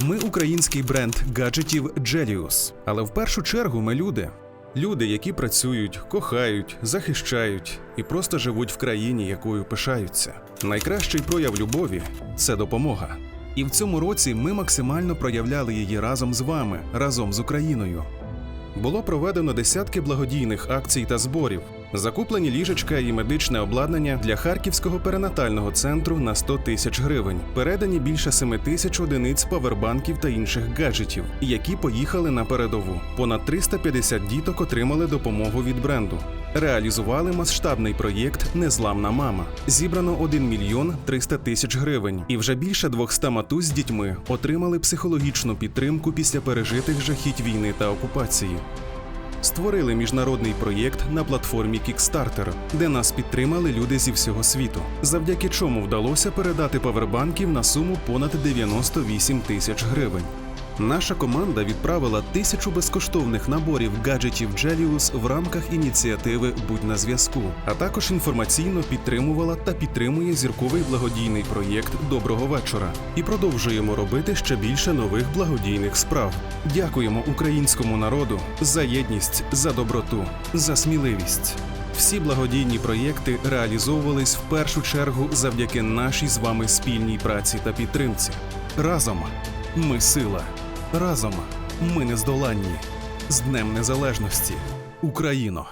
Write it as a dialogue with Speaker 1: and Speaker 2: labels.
Speaker 1: Ми український бренд гаджетів Gelius. Але в першу чергу ми люди. Люди, які працюють, кохають, захищають і просто живуть в країні, якою пишаються. Найкращий прояв любові це допомога. І в цьому році ми максимально проявляли її разом з вами, разом з Україною. Було проведено десятки благодійних акцій та зборів. Закуплені ліжечка і медичне обладнання для Харківського перинатального центру на 100 тисяч гривень. Передані більше 7 тисяч одиниць павербанків та інших гаджетів, які поїхали на передову. Понад 350 діток отримали допомогу від бренду. Реалізували масштабний проєкт Незламна мама. Зібрано 1 мільйон 300 тисяч гривень, і вже більше 200 матусь з дітьми отримали психологічну підтримку після пережитих жахіть війни та окупації. Створили міжнародний проєкт на платформі Kickstarter, де нас підтримали люди зі всього світу, завдяки чому вдалося передати павербанків на суму понад 98 тисяч гривень. Наша команда відправила тисячу безкоштовних наборів гаджетів Gelius в рамках ініціативи Будь на зв'язку, а також інформаційно підтримувала та підтримує зірковий благодійний проєкт Доброго вечора і продовжуємо робити ще більше нових благодійних справ. Дякуємо українському народу за єдність, за доброту, за сміливість. Всі благодійні проєкти реалізовувались в першу чергу завдяки нашій з вами спільній праці та підтримці. Разом ми сила. Разом ми нездоланні. З Днем Незалежності. Україно!